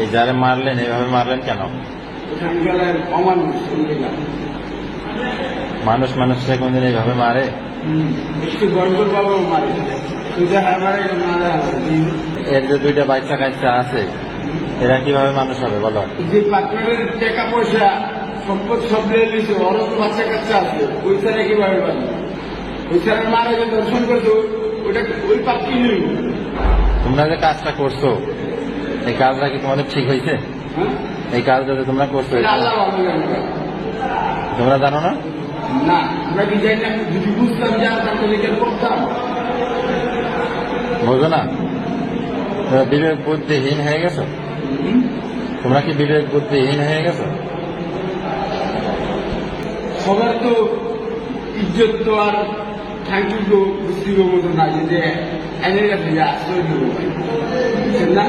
এই যারা মারলেন এইভাবে মারলেন কেন? মানুষ মানুষকে কোনদিন এইভাবে মারে? এর যে দুইটা বাচ্চা কাচ্চা আছে, এরা কীভাবে মানুষ হবে, বলো? যে পার্টনারের টাকা পয়সা সম্পদ সব নিয়ে নিয়েছে ওর বাচ্চা কাচ্চা আছে ওই ছাড়া কীভাবে পাবে ওই ছাড়া মারা যে দর্শন করতো ওটা ওই পাপ কি তোমরা যে কাজটা করছ এই কাজটা কি তোমাদের ঠিক হয়েছে? হ্যাঁ এই কাজটা যে তোমরা করছ জানে। তোমরা জানো না? বোঝো না? বিবেক বুদ্ধিহীন হয়ে গেছো? তোমরা কি বিবেক বুদ্ধিহীন হয়ে গেছো? সবার তো ইজ্জত তো আর থ্যাংক ইউ মতো না যে আশ্রয় দেবো না?